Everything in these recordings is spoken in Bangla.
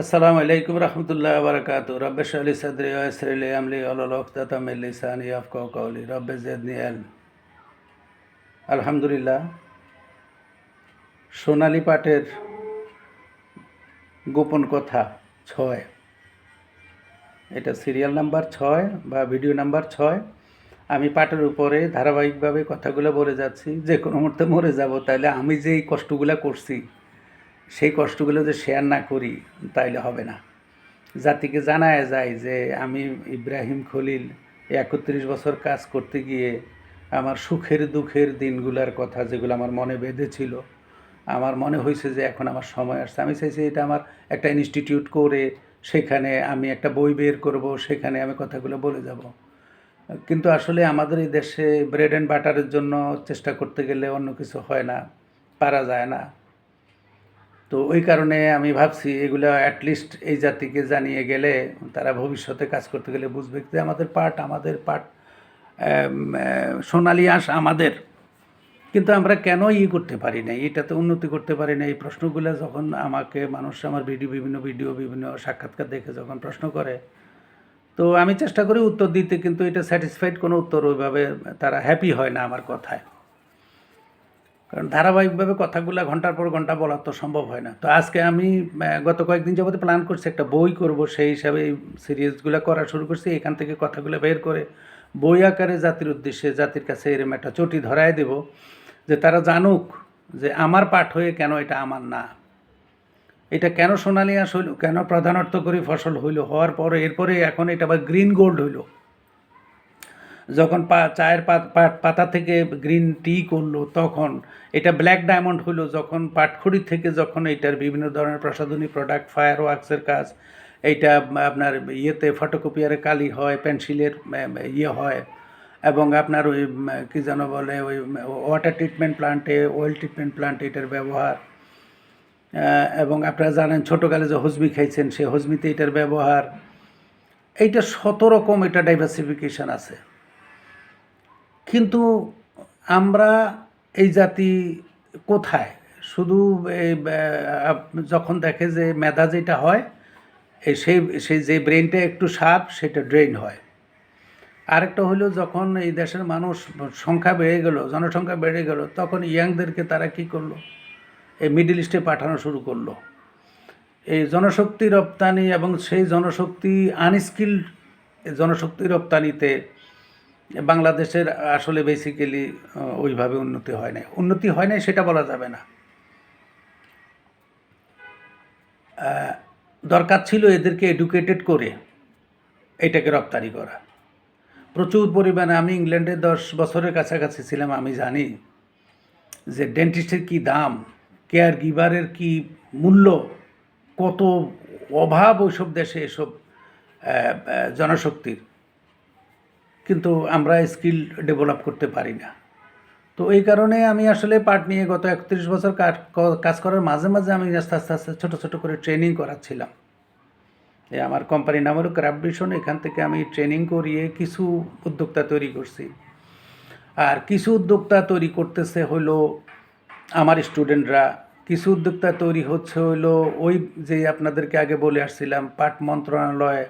আসসালামু আলাইকুম রহমতুল্লাহ বারকাত রব্বে শালি সদরি ওয়াসরিলি আমলি আলাল লিসানি আফকাউ কাউলি রব্বে জেদনি আল আলহামদুলিল্লাহ, সোনালি পাটের গোপন কথা ছয়। এটা সিরিয়াল নাম্বার ছয় বা ভিডিও নাম্বার ছয়। আমি পাটের উপরে ধারাবাহিকভাবে কথাগুলো বলে যাচ্ছি। যে কোনো মুহূর্তে মরে যাব তাহলে আমি যে এই কষ্টগুলো করছি সেই কষ্টগুলো যে শেয়ার না করি, তাইলে হবে না। জাতিকে জানায় যায় যে, আমি ইব্রাহিম খলিল একত্রিশ বছর কাজ করতে গিয়ে আমার সুখের দুঃখের দিনগুলোর কথা যেগুলো আমার মনে বেঁধেছিল, আমার মনে হয়েছে যে এখন আমার সময় আসছে। আমি চাইছি এটা আমার একটা ইনস্টিটিউট করে সেখানে আমি একটা বই বের করব, সেখানে আমি কথাগুলো বলে যাব। কিন্তু আসলে আমাদের এই দেশে ব্রেড অ্যান্ড বাটারের জন্য চেষ্টা করতে গেলে অন্য কিছু হয় না, পারা যায় না। তো ওই কারণে আমি ভাবছি এগুলো অ্যাটলিস্ট এই জাতিকে জানিয়ে গেলে, তারা ভবিষ্যতে কাজ করতে গেলে বুঝবে যে আমাদের পাঠ আমাদের পাঠ সোনালি আঁশ আমাদের। কিন্তু আমরা কেন ই করতে পারি না এটাতে উন্নতি করতে পারি না এই প্রশ্নগুলো যখন আমাকে, মানুষ আমার ভিডিও, বিভিন্ন ভিডিও, বিভিন্ন সাক্ষাৎকার দেখে যখন প্রশ্ন করে, তো আমি চেষ্টা করি উত্তর দিতে, কিন্তু এটা স্যাটিসফাইড কোনো উত্তর ওইভাবে তারা হ্যাপি হয় না আমার কথায়। কারণ ধারাবাহিকভাবে কথাগুলো ঘণ্টার পর ঘণ্টা বলা তো সম্ভব হয় না। তো আজকে আমি গত কয়েকদিন যাবতে প্ল্যান করছি একটা বই করব, সেই হিসাবে এই সিরিজগুলো করা শুরু করছি। এখান থেকে কথাগুলো বের করে বই আকারে জাতির উদ্দেশ্যে জাতির কাছে এরম একটা চটি ধরায় দেব যে তারা জানুক যে আমার পাঠ হয়ে কেন এটা আমার না। এটা কেন সোনালি আঁশ হইল, কেন প্রধানত করে ফসল হইল, হওয়ার পরে, এরপরে এখন এটা আবার গ্রিন গোল্ড হইল। যখন পা, চায়ের পাত- থেকে গ্রিন টি করল, তখন এটা ব্ল্যাক ডায়মন্ড হলো, যখন পাটখড়ি থেকে যখন এটার বিভিন্ন ধরনের প্রসাধনী প্রোডাক্ট ফায়ার ওয়ার্কসের কাজ, এইটা আপনার ইয়েতে ফটোকপিয়ারে কালি হয় পেন্সিলের ইয়ে হয়, এবং আপনার ওই কী যেন বলে, ওই ওয়াটার ট্রিটমেন্ট প্লান্টে অয়েল ট্রিটমেন্ট প্লান্টে এটার ব্যবহার এবং আপনারা জানেন ছোটোকালে যে হজমি খাইছেন, সে হজমিতে এটার ব্যবহার, এইটা শত রকম এটা ডাইভার্সিফিকেশন আছে। কিন্তু আমরা এই জাতি কোথায়? শুধু যখন দেখে যে মেধা যেটা হয়, এই সেই সেই যে ব্রেনটা একটু সাপ সেটা ড্রেন হয়। আরেকটা হলো যখন এই দেশের মানুষ সংখ্যা বেড়ে গেল, জনসংখ্যা বেড়ে গেল, তখন ইয়াংদেরকে তারা কি করল? এই মিডল ইস্টে পাঠানো শুরু করল। এই জনশক্তি রপ্তানি এবং সেই জনশক্তি আনস্কিল্ড জনশক্তি রপ্তানিতে বাংলাদেশের আসলে বেসিক্যালি ওইভাবে উন্নতি হয় নাই। উন্নতি হয় নাই সেটা বলা যাবে না। দরকার ছিল এদেরকে এডুকেটেড করে এটাকে রপ্তানি করা। প্রচুর পরিমাণে আমি ইংল্যান্ডে দশ বছরের কাছাকাছি ছিলাম, আমি জানি যে ডেন্টিস্টের কি দাম কেয়ার গিভারের কি মূল্য, কত অভাব ওইসব দেশে এসব জনশক্তির। কিন্তু আমরা স্কিল ডেভেলপ করতে পারি না। তো এই কারণে আমি আসলে পার্ট নিয়ে গত একত্রিশ বছর কাজ করার মাঝে মাঝে আমি আস্তে আস্তে আস্তে ছোটো ছোটো করে ট্রেনিং করাচ্ছিলাম। আমার কোম্পানির নাম হলো ক্রাফট এখান থেকে আমি ট্রেনিং করিয়ে কিছু উদ্যোক্তা তৈরি করছি। আর কিছু উদ্যোক্তা তৈরি করতেছে হলো আমার স্টুডেন্টরা কিছু উদ্যোক্তা তৈরি হচ্ছে হলো ওই যে আপনাদেরকে আগে বলে আসছিলাম পাট মন্ত্রণালয়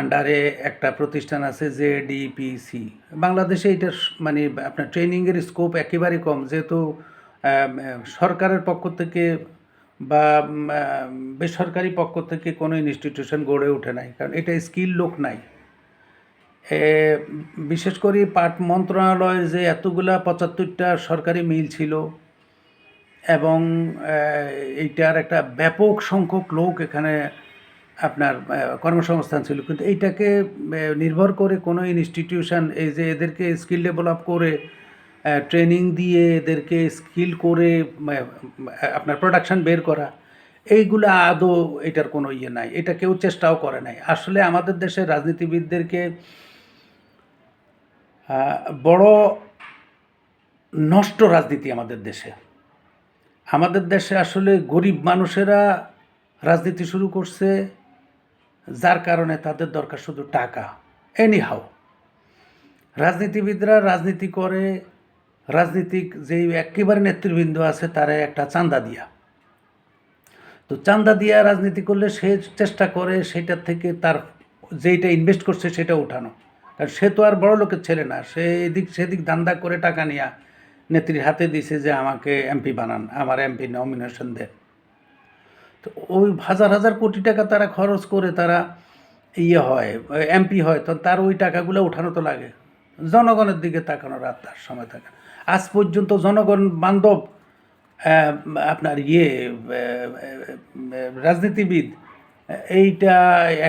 আন্ডারে একটা প্রতিষ্ঠান আছে যে ডিপিসি বাংলাদেশে এটার স- মানে আপনার ট্রেনিংয়ের স্কোপ একেবারে কম, যেহেতু সরকারের পক্ষ থেকে বা বেসরকারি পক্ষ থেকে কোনো ইনস্টিটিউশন গড়ে ওঠে নাই, কারণ এটা স্কিল লোক নাই। বিশেষ করে পাট মন্ত্রণালয়ের যে এতগুলা পঁচাত্তরটা সরকারি মিল ছিল, এবং এইটার একটা ব্যাপক সংখ্যক লোক এখানে আপনার কর্মসংস্থান ছিল। কিন্তু এইটাকে নির্ভর করে কোনো ইনস্টিটিউশন এই যে এদেরকে স্কিল ডেভেলপ করে ট্রেনিং দিয়ে এদেরকে স্কিল করে আপনার প্রোডাকশান বের করা, এইগুলো আদৌ এটার কোনো ইয়ে নাই। এটা কেউ চেষ্টাও করে নাই। আসলে আমাদের দেশের রাজনীতিবিদদেরকে বড় নষ্ট রাজনীতি আমাদের দেশে। আমাদের দেশে আসলে গরিব মানুষেরা রাজনীতি শুরু করছে যার কারণে তাদের দরকার শুধু টাকা। এনি হাও রাজনীতিবিদরা রাজনীতি করে, রাজনীতিক যেই একেবারে নেতৃবৃন্দ আছে, তারা একটা চান্দা দিয়া। তো চান্দা দিয়া রাজনীতি করলে সে চেষ্টা করে সেটার থেকে তার যেইটা ইনভেস্ট করছে, সেটা উঠানো। কারণ সে তো আর বড় লোকের ছেলে না, সে এদিক, সেদিক ধান্দা করে টাকা নিয়ে নেত্রীর হাতে দিছে যে আমাকে এমপি বানান, আমার এমপি নমিনেশন দেন। তো ওই হাজার হাজার কোটি টাকা তারা খরচ করে তারা ইয়ে হয় এমপি হয়, তো তার ওই টাকাগুলো উঠানো তো লাগে। জনগণের দিকে তাকানোর আর তার সময় থাকে আজ পর্যন্ত জনগণ বান্ধব আপনার ইয়ে রাজনীতিবিদ, এইটা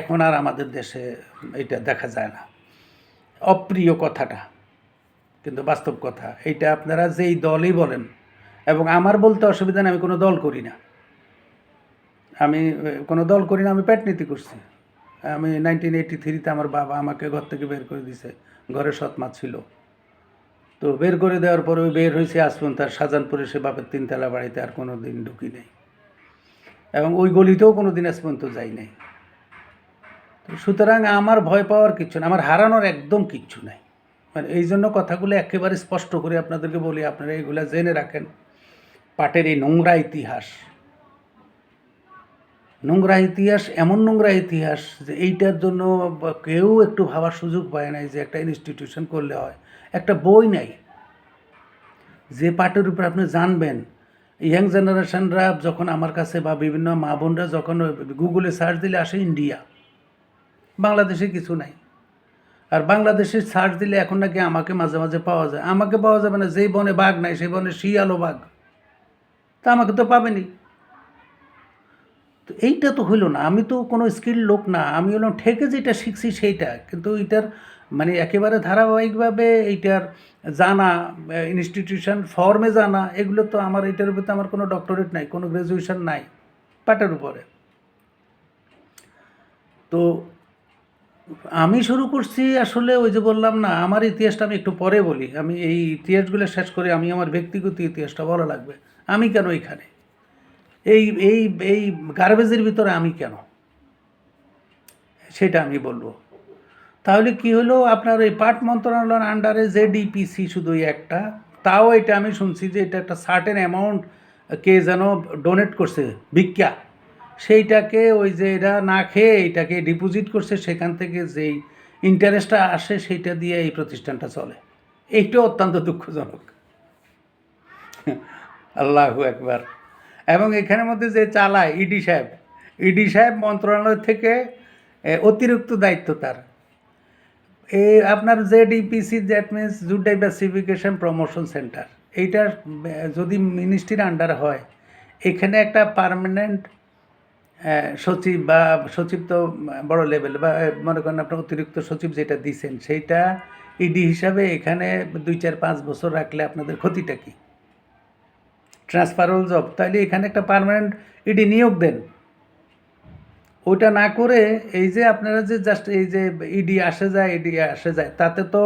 এখন আর আমাদের দেশে এইটা দেখা যায় না। অপ্রিয় কথাটা, কিন্তু বাস্তব কথা। এইটা আপনারা যেই দলই বলেন, এবং আমার বলতে অসুবিধা নেই, আমি কোনো দল করি না। আমি কোনো দল করি না, আমি পেটনীতি করছি। আমি নাইনটিন এইটি থ্রিতে আমার বাবা আমাকে ঘর থেকে বের করে দিছে। ঘরে সৎ মা ছিল। তো বের করে দেওয়ার পরে ওই বের হয়েছে আসপুন তার শাহজাহানপুরে সে বাপের তিনতলা বাড়িতে আর কোনো দিন ঢুকি নেই। এবং ওই গলিতেও কোনো দিন আজ পর্যন্ত যাই নাই। তো সুতরাং আমার ভয় পাওয়ার কিচ্ছু না আমার হারানোর একদম কিচ্ছু নাই। মানে এই জন্য কথাগুলো একেবারে স্পষ্ট করে আপনাদেরকে বলি, আপনারা এগুলো জেনে রাখেন। পাটের এই নোংরা ইতিহাস। নোংরা ইতিহাস, এমন নোংরা ইতিহাস যে এইটার জন্য কেউ একটু ভাবার সুযোগ পায় নাই যে একটা ইনস্টিটিউশন করলে হয়। একটা বই নাই। যে পাটের উপর আপনি জানবেন ইয়াং জেনারেশনরা যখন আমার কাছে বা বিভিন্ন মা বোনরা যখন গুগলে সার্চ দিলে আসে ইন্ডিয়া বাংলাদেশে কিছু নাই। আর বাংলাদেশে সার্চ দিলে এখন নাকি আমাকে মাঝে মাঝে পাওয়া যায়। আমাকে পাওয়া যাবে না, যেই বনে বাঘ নাই, সেই বনে শিয়ালো বাঘ। তা আমাকে তো পাবেনি তো এইটা তো হইল না। আমি তো কোনো স্কিল লোক না। আমি হলাম ঠেকে যেটা শিখছি সেইটা। কিন্তু এইটার মানে একেবারে ধারাবাহিকভাবে এইটার জানা ইনস্টিটিউশন ফর্মে জানা, এগুলো তো আমার এটার উপরে তো আমার কোনো ডক্টরেট নাই, কোনো গ্র্যাজুয়েশন নাই, পাটের উপরে। তো আমি শুরু করছি আসলে ওই যে বললাম না, আমার ইতিহাসটা আমি একটু পরে বলি। আমি এই ইতিহাসগুলো শেষ করে আমি আমার ব্যক্তিগত ইতিহাসটা বলা লাগবে। আমি কেন এইখানে এই এই এই গার্বেজের ভিতরে আমি কেন? সেটা আমি বলব। তাহলে কি হলো? আপনার এই পাট মন্ত্রণালয়ের আন্ডারে যে ডিপিসি শুধু একটা, তাও এটা আমি শুনছি যে এটা একটা সার্টেন অ্যামাউন্ট কে যেন ডোনেট করছে, ভিক্ষা। সেইটাকে ওই যে এরা না খেয়ে এটাকে ডিপোজিট করছে, সেখান থেকে যেই ইন্টারেস্টটা আসে সেইটা দিয়ে এই প্রতিষ্ঠানটা চলে। এইটা অত্যন্ত দুঃখজনক। আল্লাহু একবার এবং এখানের মধ্যে যে চালায় ইডি সাহেব ইডি সাহেব মন্ত্রণালয় থেকে অতিরিক্ত দায়িত্ব তার। এই আপনার যে DPC that means jute diversification promotion centre এইটার যদি মিনিস্ট্রির আন্ডার হয়, এখানে একটা পার্মানেন্ট সচিব বা সচিব তো বড় লেভেল বা মনে করেন আপনার অতিরিক্ত সচিব যেটা দিছেন, সেইটা ইডি হিসাবে এখানে দুই, চার, পাঁচ বছর রাখলে আপনাদের ক্ষতিটা কী? ট্রান্সফারেবল জব তাহলে এখানে একটা পার্মানেন্ট ইডি নিয়োগ দেন। ওইটা না করে এই যে আপনারা যে জাস্ট এই যে ইডি আসে যায় ইডি আসে যায়, তাতে তো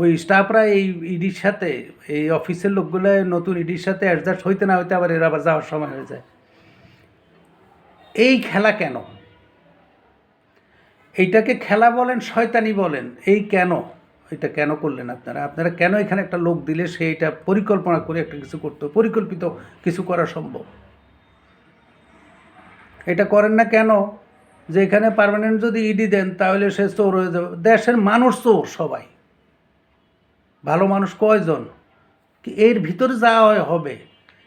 ওই স্টাফরা এই ইডির সাথে, এই অফিসের লোকগুলো নতুন ইডির সাথে অ্যাডজাস্ট হইতে না হইতে আবার এরা আবার যাওয়ার সময় হয়ে যায়। এই খেলা কেন? এইটাকে খেলা বলেন, শয়তানি বলেন, এই কেন? এটা কেন করলেন আপনারা? আপনারা কেন এখানে একটা লোক দিলে সে এটা পরিকল্পনা করে একটা কিছু করতো, পরিকল্পিত কিছু করা সম্ভব? এটা করেন না কেন? যে এখানে পার্মানেন্ট যদি ইডি দেন, তাহলে সে চোর হয়ে যাবে। দেশের মানুষ চোর সবাই। ভালো মানুষ কয়জন? কি এর ভিতরে যাওয়া হয় হবে।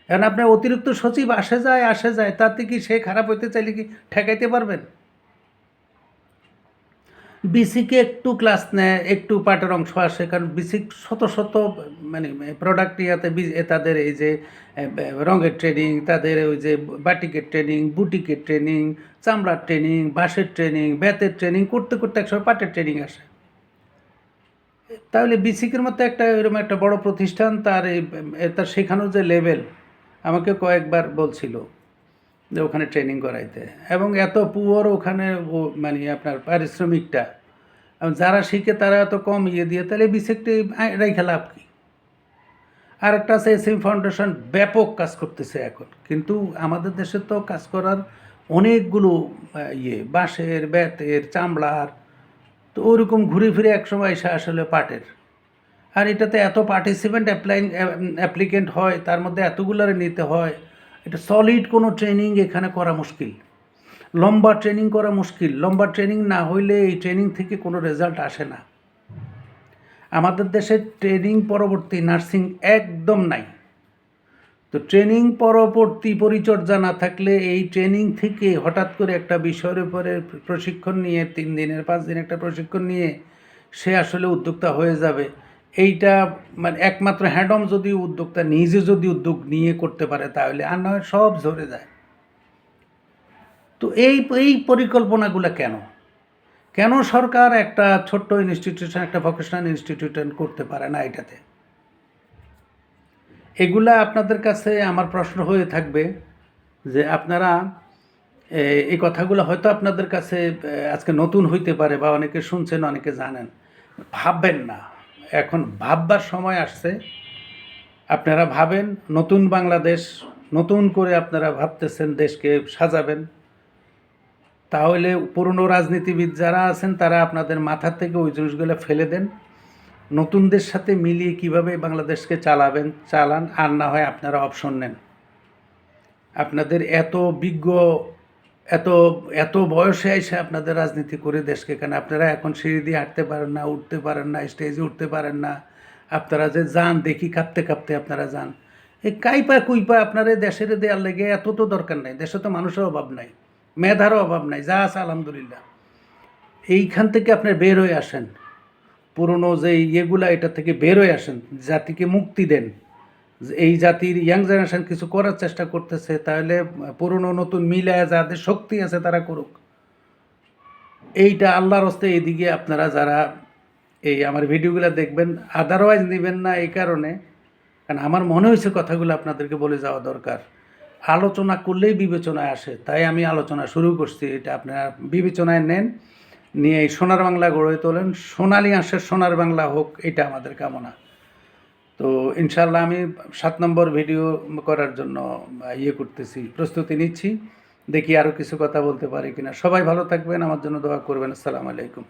এখন আপনার অতিরিক্ত সচিব আসে যায় আসে যায়, তাতে কি সে খারাপ হইতে চাইলে কি ঠেকাইতে পারবেন? বিসিকে একটু ক্লাস নেয়, একটু পাটের অংশ আসে, কারণ বিসিক শত শত মানে প্রোডাক্ট ইয়াতে তাদের এই যে রঙের ট্রেনিং তাদের ওই যে, বাটিকের ট্রেনিং বুটিকের ট্রেনিং চামড়ার ট্রেনিং বাঁশের ট্রেনিং ব্যাতের ট্রেনিং করতে করতে একসময় পাটের ট্রেনিং আসে। তাহলে বিসিকের মতো একটা এরকম একটা বড় প্রতিষ্ঠান, তার এই তার শেখানোর যে লেভেল আমাকে কয়েকবার বলছিল। যে ওখানে ট্রেনিং করাইতে। এবং এত পুয়ার ওখানে মানে আপনার পারিশ্রমিকটা। যারা শিখে তারা এত কম ইয়ে দিয়ে, তাহলে বিসেকটি রেখে লাভ কি? আর একটা আছে এসএম ফাউন্ডেশন ব্যাপক কাজ করতেছে এখন। কিন্তু আমাদের দেশে তো কাজ করার অনেকগুলো ইয়ে বাঁশের বেতের চামড়ার, তো ওরকম ঘুরে ফিরে একসময় এসে আসলে পাটের। আর এটাতে এত পার্টিসিপেন্ট অ্যাপ্লাই অ্যাপ্লিকেন্ট হয়, তার মধ্যে এতগুলারে নিতে হয়। এটা সলিড কোনো ট্রেনিং এখানে করা মুশকিল। লম্বা ট্রেনিং করা মুশকিল। লম্বা ট্রেনিং না হইলে এই ট্রেনিং থেকে কোনো রেজাল্ট আসে না। আমাদের দেশে ট্রেনিং পরবর্তী নার্সিং একদম নাই। তো ট্রেনিং পরবর্তী পরিচর্যা না থাকলে এই ট্রেনিং থেকে হঠাৎ করে একটা বিষয়ের উপরে প্রশিক্ষণ নিয়ে, তিন দিনের, পাঁচ দিন একটা প্রশিক্ষণ নিয়ে সে আসলে উদ্যোক্তা হয়ে যাবে। এইটা মানে একমাত্র হ্যান্ডম যদি উদ্যোক্তা নিজে যদি উদ্যোগ নিয়ে করতে পারে তাহলে আর নয়, সব ঝরে যায়। তো এই এই পরিকল্পনাগুলো কেন? কেন সরকার একটা ছোট্ট ইনস্টিটিউশন একটা ভোকেশনাল ইনস্টিটিউশন করতে পারে না এটাতে? এগুলা আপনাদের কাছে আমার প্রশ্ন হয়ে থাকবে যে আপনারা এই কথাগুলো হয়তো আপনাদের কাছে আজকে নতুন হইতে পারে বা অনেকে শুনছেন, অনেকে জানেন। ভাববেন না। এখন ভাববার সময় আসছে। আপনারা ভাবেন, নতুন বাংলাদেশ, নতুন করে আপনারা ভাবতেছেন দেশকে সাজাবেন। তাহলে পুরনো রাজনীতিবিদ যারা আছেন, তারা আপনাদের মাথা থেকে ওই জিনিসগুলো ফেলে দেন। নতুনদের সাথে মিলিয়ে কীভাবে বাংলাদেশকে চালাবেন, চালান, আর না হয় আপনারা অপশন নেন। আপনাদের এত বিজ্ঞ এত এত বয়সে এসে আপনাদের রাজনীতি করে দেশকে কেন? আপনারা এখন সিঁড়ি দিয়ে হাঁটতে পারেন না, উঠতে পারেন না স্টেজে উঠতে পারেন না। আপনারা যে যান, দেখি কাঁপতে কাঁপতে আপনারা যান। এই কাইপা কুইপা আপনারা দেশের দেওয়ার লেগে এত তো দরকার নাই। দেশে তো মানুষের অভাব নাই মেধারও অভাব নাই, যা আছে আলহামদুলিল্লাহ। এইখান থেকে আপনি বের হয়ে আসেন। পুরনো যে ইয়েগুলা, এটা থেকে বের হয়ে আসেন। জাতিকে মুক্তি দেন। এই জাতির ইয়াং জেনারেশন কিছু করার চেষ্টা করতেছে, তাহলে পুরনো নতুন মিলায় যাদের শক্তি আছে তারা করুক। এইটা আল্লাহর হস্তে এইদিকে আপনারা যারা এই আমার ভিডিওগুলো দেখবেন আদারওয়াইজ নেবেন না এই কারণে। কারণ আমার মনে হয়েছে কথাগুলো আপনাদেরকে বলে যাওয়া দরকার। আলোচনা করলেই বিবেচনায় আসে, তাই আমি আলোচনা শুরু করছি, এটা আপনারা বিবেচনায় নেন, নিয়ে এই সোনার বাংলা গড়ে তোলেন। সোনালি আঁশের সোনার বাংলা হোক, এটা আমাদের কামনা। তো ইনশাল্লাহ আমি সাত নম্বর ভিডিও করার জন্য ইয়ে করতেছি, প্রস্তুতি নিচ্ছি। দেখি আরও কিছু কথা বলতে পারি কিনা। সবাই ভালো থাকবেন, আমার জন্য দোয়া করবেন। আসসালামু আলাইকুম।